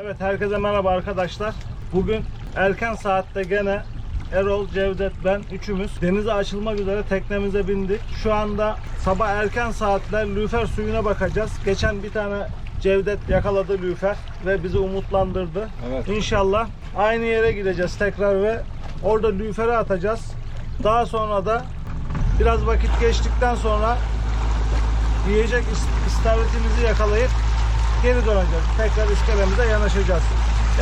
Evet herkese merhaba arkadaşlar. Bugün erken saatte gene Erol, Cevdet, ben üçümüz denize açılmak üzere teknemize bindik. Şu anda sabah erken saatler lüfer suyuna bakacağız. Geçen bir tane Cevdet yakaladı lüfer ve bizi umutlandırdı. Evet. İnşallah aynı yere gideceğiz tekrar ve orada lüferi atacağız. Daha sonra da biraz vakit geçtikten sonra yiyecek is- istavritimizi yakalayıp geri döneceğiz. Tekrar iskelemize yanaşacağız.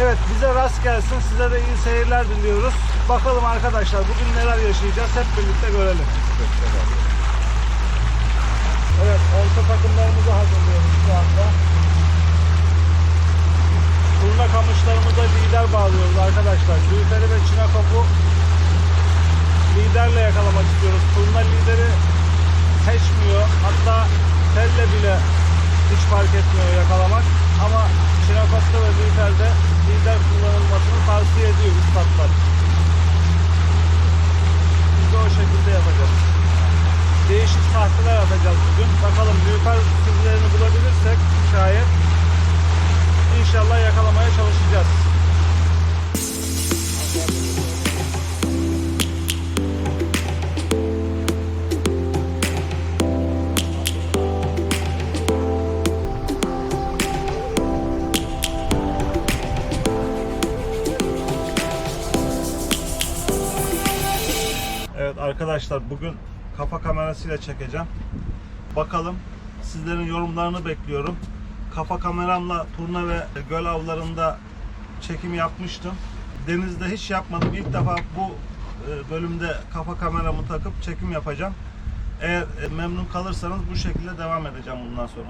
Evet bize rast gelsin. Size de iyi seyirler diliyoruz. Bakalım arkadaşlar bugün neler yaşayacağız hep birlikte görelim. Evet orta takımlarımızı hazırlıyoruz şu anda. Turna kamışlarımıza lider bağlıyoruz arkadaşlar. Lüferi ve çinakop'u liderle yakalamak istiyoruz. Turna lideri seçmiyor. Hatta telle bile hiç fark etmiyor arkadaşlar bugün kafa kamerasıyla çekeceğim. Bakalım sizlerin yorumlarını bekliyorum. Kafa kameramla turna ve göl avlarında çekim yapmıştım. Denizde hiç yapmadım. İlk defa bu e, bölümde kafa kameramı takıp çekim yapacağım. Eğer e, memnun kalırsanız bu şekilde devam edeceğim bundan sonra.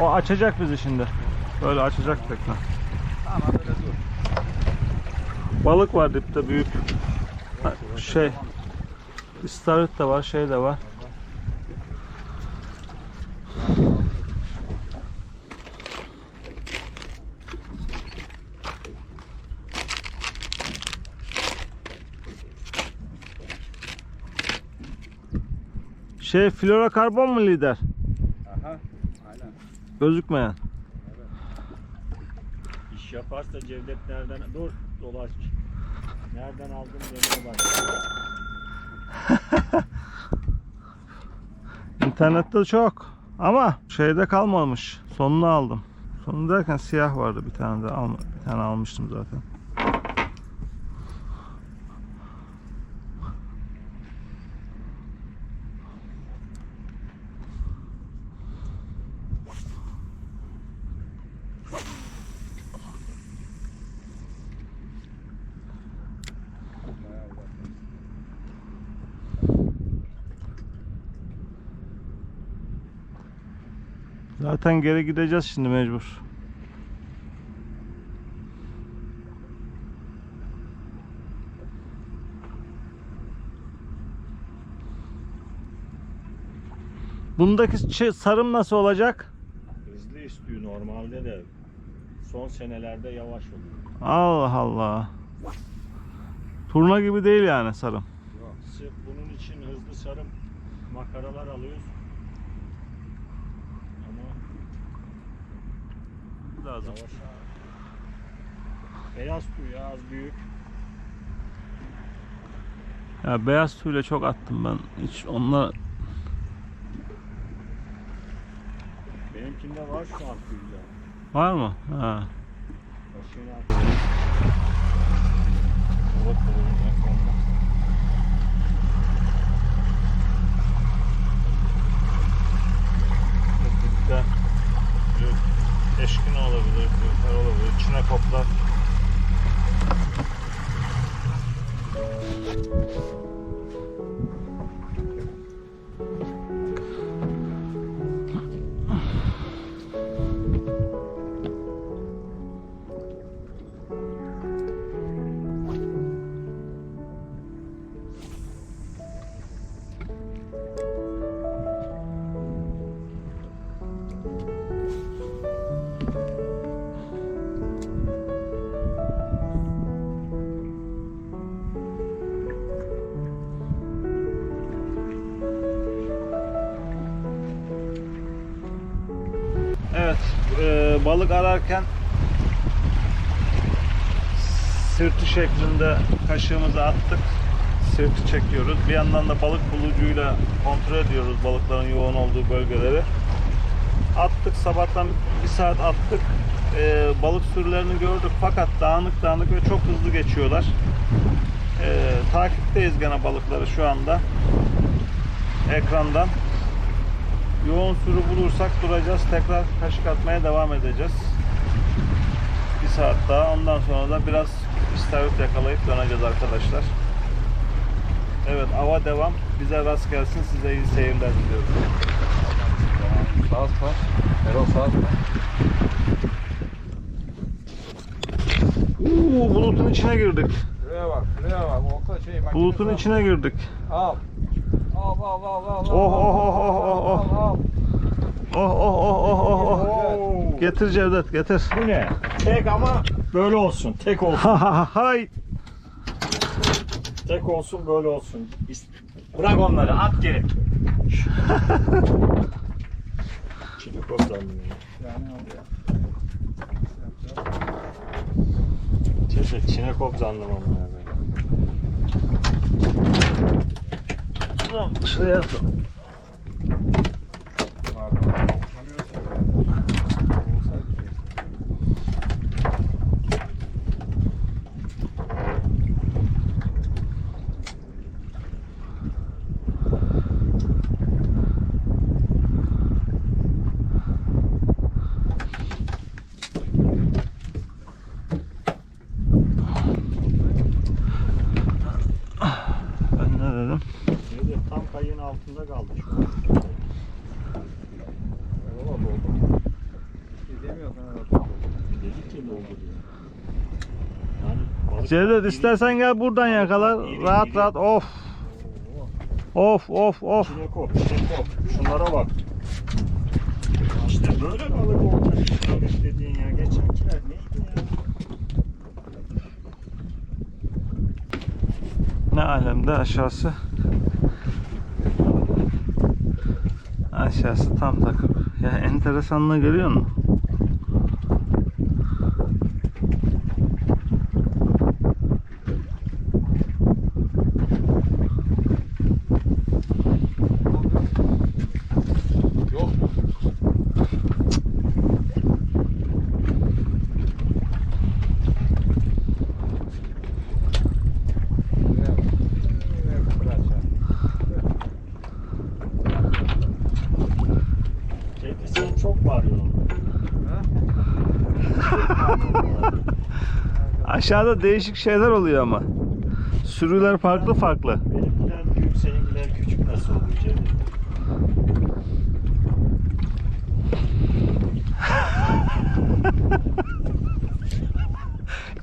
O açacak bizi şimdi. Böyle açacak tekrar. Tamam böyle dur. Balık var dipte büyük. Ha, Şey. İstavrit de var, şey de var. Şey florokarbon mu lider? Aha. Aynen. Gözükmeyen. İş yaparsa Cevdet nereden... Dur dolaş. Nereden aldın demeye bak. İnternette çok ama şeyde kalmamış. Sonunu aldım. Sonu derken siyah vardı bir tane de alma, bir tane almıştım zaten. Zaten geri gideceğiz şimdi mecbur. Bundaki şey, sarım nasıl olacak? Hızlı istiyor normalde de. Son senelerde yavaş oluyor. Allah Allah. Turna gibi değil yani sarım. Sırf bunun için hızlı sarım makaralar alıyoruz. Ama Lazım. yavaş. Beyaz tüy ya az büyük. Ya beyaz tüyle çok attım ben. Hiç onunla Benimkinde var şu an tüyler. var mı? Ha. Başını at. Balık kırılır en sonunda. Dipte büyük eşkin olabilir, büyükler olabilir, çinekoplar. Ee, balık ararken sırtı şeklinde kaşığımızı attık. Sırtı çekiyoruz. Bir yandan da balık bulucuyla kontrol ediyoruz balıkların yoğun olduğu bölgeleri. Attık sabahtan bir saat attık. Ee, balık sürülerini gördük fakat dağınık dağınık ve çok hızlı geçiyorlar. Ee, takipteyiz gene balıkları şu anda. Ekrandan. Yoğun sürü bulursak duracağız. Tekrar kaşık atmaya devam edeceğiz. Saat daha. Ondan sonra da biraz istavrit yakalayıp döneceğiz arkadaşlar. Evet ava devam. Bize rast gelsin. Size iyi seyirler diliyorum. Sağ sağ. Erol sağ sağ. Uuu bulutun içine girdik. Şuraya bak, şuraya bak. Olta şey makine. Bulutun içine girdik. Al. Al al al al. Oh, oh, oh, oh, oh, oh. Al al. Oh oh oh oh oh oh. Oo. Getir Cevdet getir. Bu ne? Tek ama böyle olsun. Tek olsun. Ha ha ha hay. Tek olsun böyle olsun. Bırak onları at geri. Yani oluyor. Çeşit çinekop zannım ama ya. Şuraya at. Ben ne dedim? Şimdi tam kayığın altında kaldı şu an. Erol abi oldu. Bir şey Erol. Dedik ki ne oldu diye. Yani balık Cevdet istersen gel buradan yakala. Rahat rahat of. Of of of. Çinekop, çinekop. Şunlara bak. İşte böyle balık olacak. İstavrit dediğin ya. Geçenkiler neydi ya? Ne alemde aşağısı. Aşağısı tam takıp. Ya enteresanlığı görüyor musun? Yok. Şeyde sen çok var yolunda. Aşağıda değişik şeyler oluyor ama. Sürüler farklı farklı. Benimkiler büyük, seninkiler küçük nasıl oluyor Cevdet?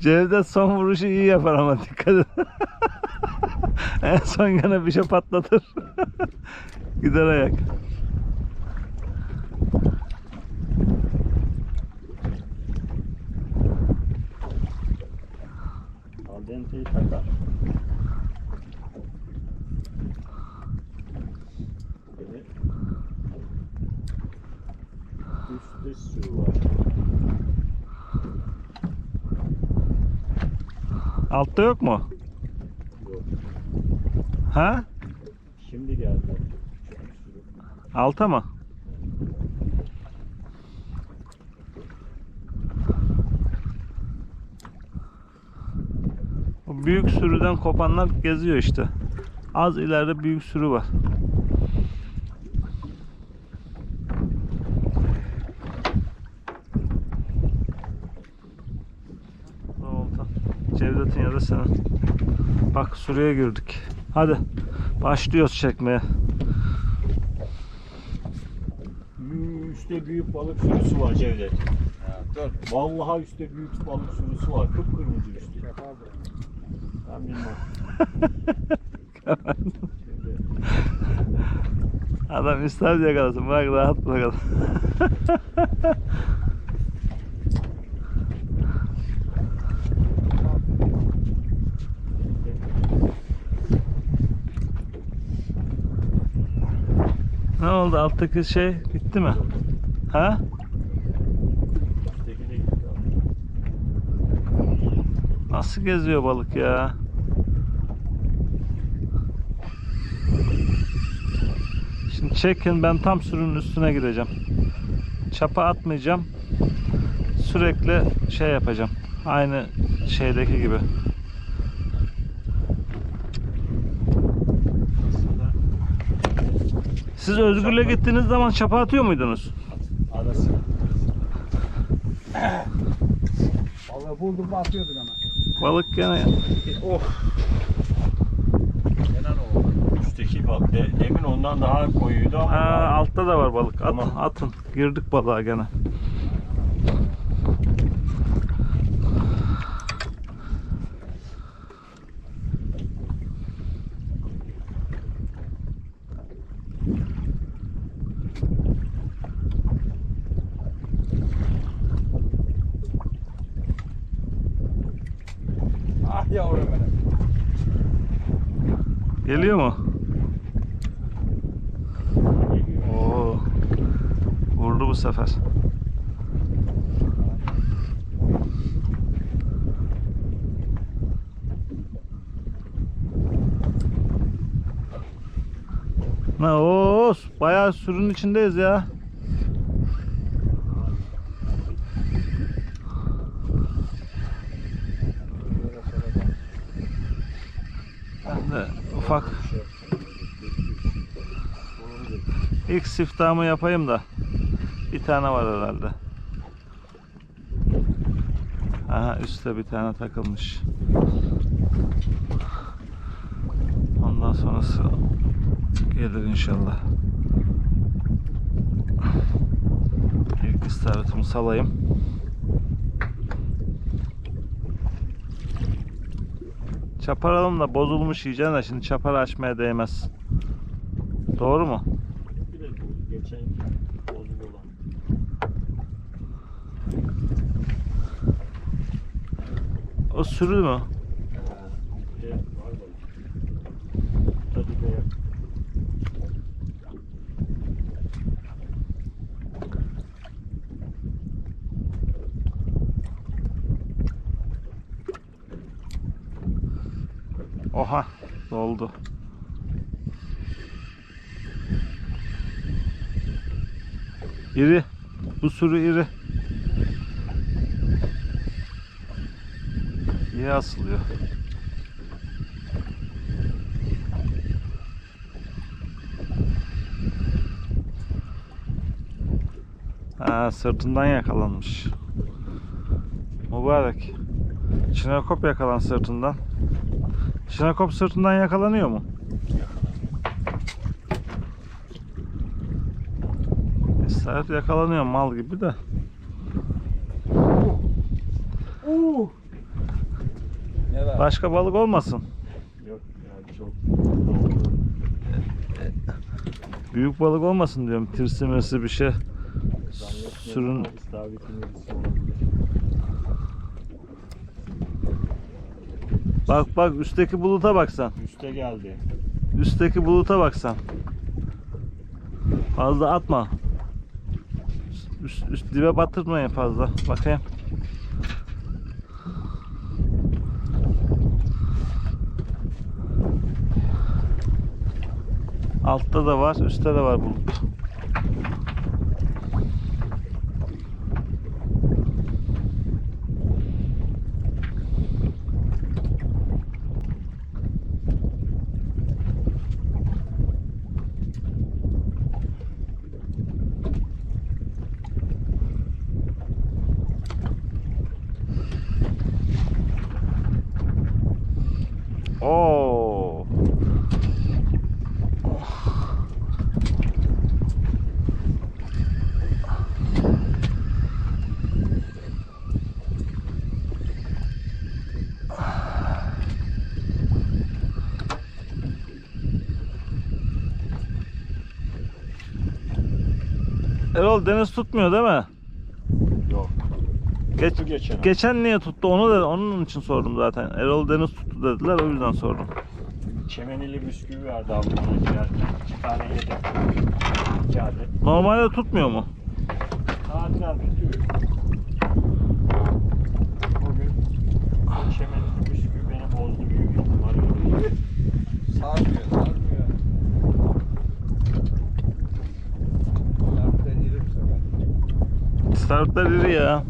Cevdet son vuruşu iyi yapar ama dikkat et. en son gene bir şey patlatır. Gider ayak. Aldenteyi takar. Böyle üstte sürü var. Altta yok mu? Yok. Ha? Şimdi geldi. Alta mı? Büyük sürüden kopanlar geziyor işte. Az ileride büyük sürü var. Ne oldu? Cevdet'in ya da senin. Bak sürüye girdik. Hadi başlıyoruz çekmeye. Üstte büyük balık sürüsü var Cevdet. Vallahi üstte büyük balık sürüsü var. Kıpkırmızı üstü. Ben bilmem. Adam ister yakalasın. Bak rahat bırakalım. Ne oldu alttaki şey bitti mi? Ha? Nasıl geziyor balık ya? Şimdi çekin ben tam sürünün üstüne gideceğim. Çapa atmayacağım. Sürekli şey yapacağım. Aynı şeydeki gibi. Siz Özgür'le gittiğiniz zaman çapa atıyor muydunuz? arası. Vallahi buldum atıyorduk ama. Balık gene Oh. Kenan o. Üstteki bak de, demin ondan daha koyuydu ama. Aa, altta da var balık. At, Tamam. Atın. Girdik balığa gene. Ah yavrum benim. Geliyor mu? Geliyor. Oo. Vurdu bu sefer. Ne o sürünün içindeyiz ya. De ufak ilk siftahımı yapayım da bir tane var herhalde. Aha üstte bir tane takılmış. Ondan sonrası gelir inşallah. İstavritimi salayım. Çaparalım da bozulmuş yiyeceğim de şimdi çapar açmaya değmez. Doğru mu? Bir de geçen bozuk olan. O sürü mü? Bir de var balık. Tadı da yok. Oha doldu. İri. Bu sürü iri. İyi asılıyor. Ha, sırtından yakalanmış. Mübarek. Çinekop yakalan sırtından. Çinekop sırtından yakalanıyor mu? İstavrit yakalanıyor mal gibi de. Ne var? Başka balık olmasın. Yok yani çok. Büyük balık olmasın diyorum. Tirsi mirsi bir şey. Sürün ama istavritin birisi olabilir. Bak bak üstteki buluta baksan. Üste geldi. Üstteki buluta baksan. Fazla atma. Üst, üst dibe batırmayın fazla. Bakayım. Altta da var, üstte de var bulut. Oo. Erol deniz tutmuyor değil mi? Yok. Geç, Tuttu geçen geçen niye tuttu onu da onun için sordum zaten. Erol deniz tuttu dediler o yüzden sordum. Çemenili bisküvi verdi abi bana girerken. İki tane yedim. İki adet. Normalde tutmuyor mu? Nadiren tutuyor. Bugün çemenili Sarmıyor, sarmıyor. Sarmıyor, iri bu İstavritler iri ya.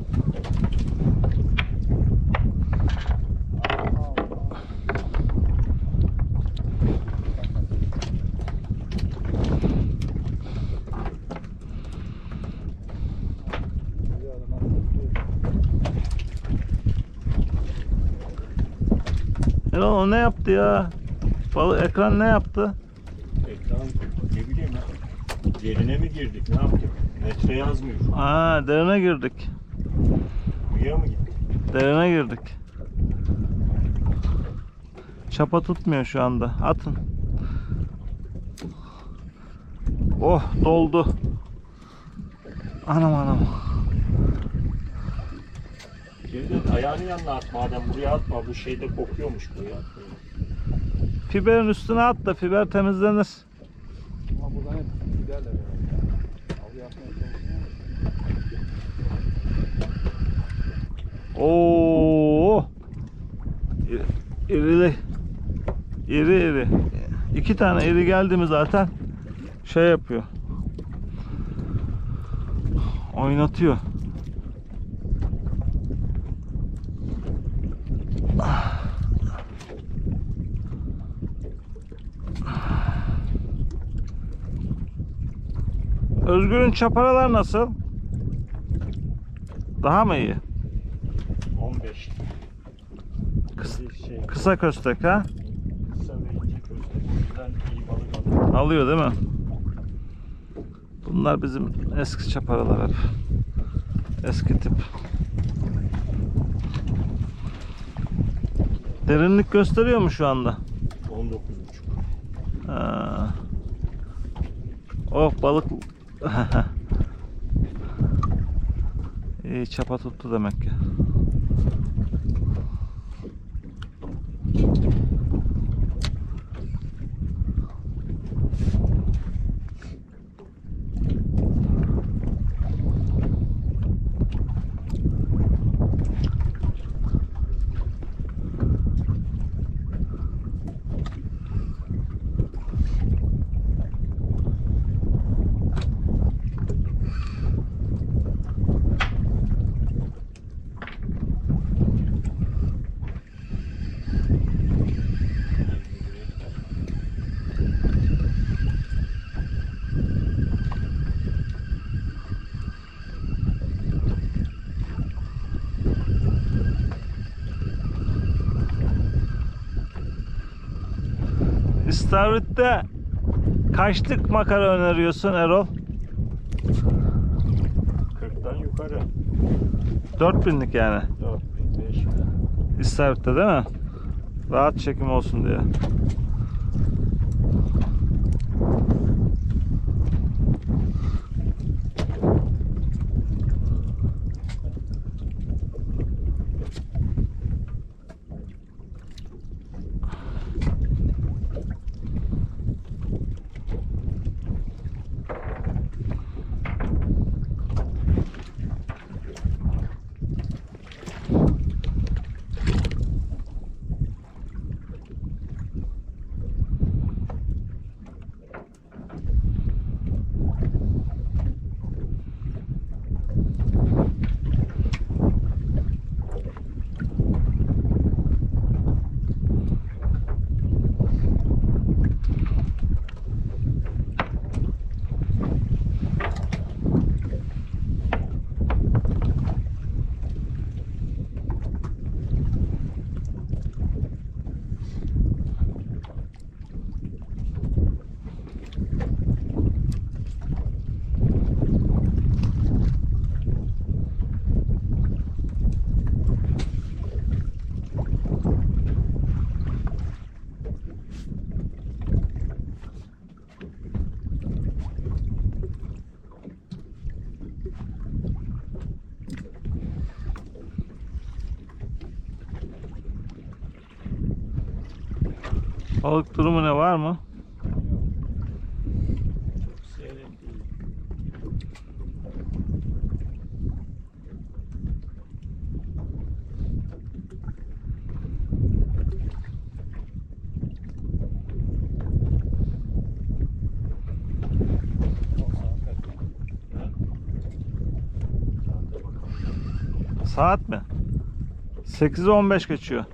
Erol o ne yaptı ya? Balık ekran ne yaptı? Ekran ne bileyim. Yerine mi girdik ne yaptık? Metre yazmıyor. Aa derine girdik. Buraya mı gittik? Derine girdik. Çapa tutmuyor şu anda. Atın. Oh doldu. Anam anam. Geriden ayağını yanına at madem buraya atma bu şeyde kokuyormuş buraya atma. Fiberin üstüne at da fiber temizlenir. Ama buradan hep giderler ya. Av yapmaya çalışıyor. Oo. İri, irili. İri iri. İki tane iri geldi mi zaten şey yapıyor. Oynatıyor. Özgür'ün çaparalar nasıl? Daha mı iyi? 15. Kıs- şey Kısa köstek ha? kısa ve ince köfte o yüzden iyi balık alıyor. Alıyor değil mi? Bunlar bizim eski çaparalar hep. Eski tip. Derinlik gösteriyor mu şu anda? 19,5. Ha. Oh balık. İyi çapa tuttu demek ki. İstavrit'te kaçlık makara öneriyorsun Erol? 40'tan yukarı. 4000'lik yani. 4000, 5000. İstavrit'te değil mi? Rahat çekim olsun diye. Balık durumu ne var mı? Saat mi? 8'e 15 geçiyor.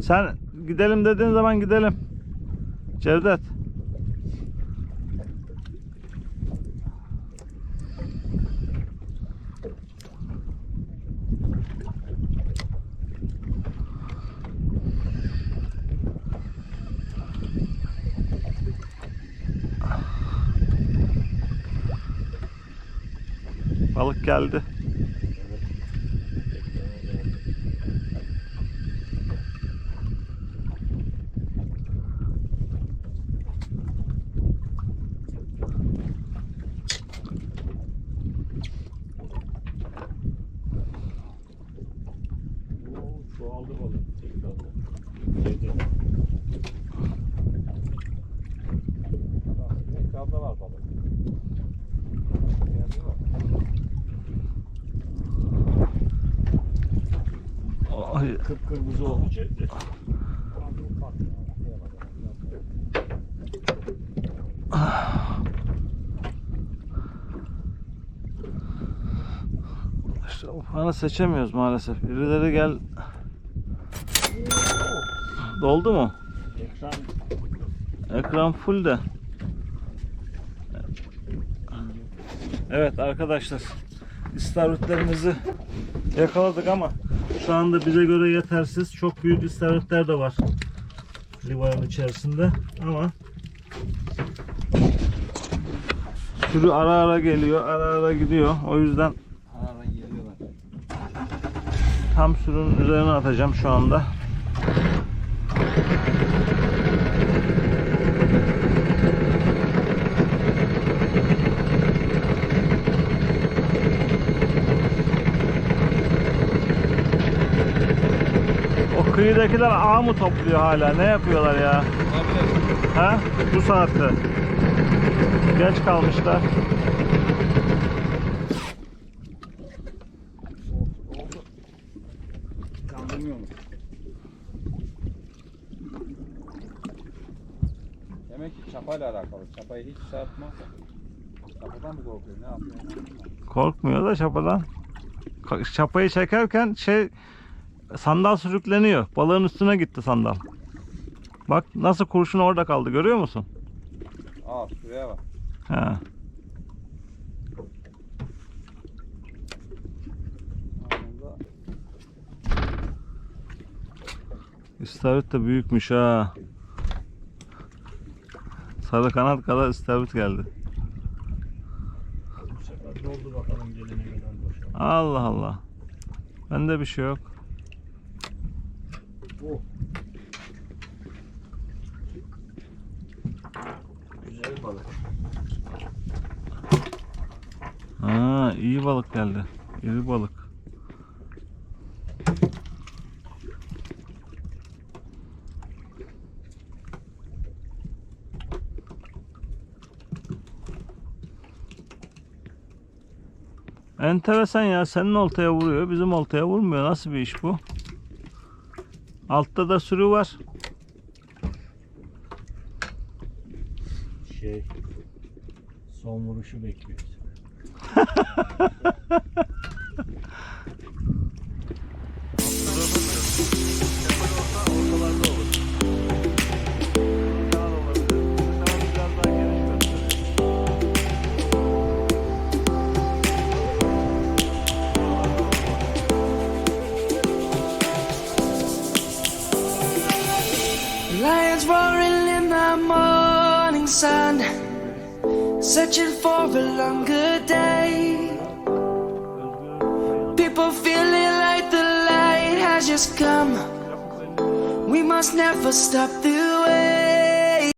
Sen gidelim dediğin zaman gidelim. Cevdet. Balık geldi. Oo, çoğaldı balık. Tekrardan. Yedi. Ekranda var balık. Geldi mi? Ay, Cevdet. İşte o fanı seçemiyoruz maalesef. Birileri gel. Doldu mu? Ekran Ekran full de. Evet arkadaşlar. İstavritlerimizi yakaladık ama şu anda bize göre yetersiz. Çok büyük istavritler de var. Livanın içerisinde ama sürü ara ara geliyor, ara ara gidiyor. O yüzden Ara ara geliyorlar. tam sürünün üzerine atacağım şu anda. O kıyıdakiler ağ mı topluyor hala? Ne yapıyorlar ya? Ha? Bu saatte. Geç kalmışlar. Demek ki çapayla alakalı. Çapayı hiç şey yapma. Çapadan mı korkuyor? Ne yapıyor? Korkmuyor da çapadan. Çapayı çekerken şey sandal sürükleniyor. Balığın üstüne gitti sandal. Bak nasıl kurşun orada kaldı görüyor musun? Aa şuraya bak. He. İstavrit de büyükmüş ha. Sarı kanat kadar istavrit geldi. bu sefer doldu bakalım gelene kadar boşaldı. Allah Allah. Bende bir şey yok. Oh. Güzel balık. Ha, iyi balık geldi. İri balık. Enteresan ya. Senin oltaya vuruyor. Bizim oltaya vurmuyor. Nasıl bir iş bu? Altta da sürü var. Şey son vuruşu bekliyoruz.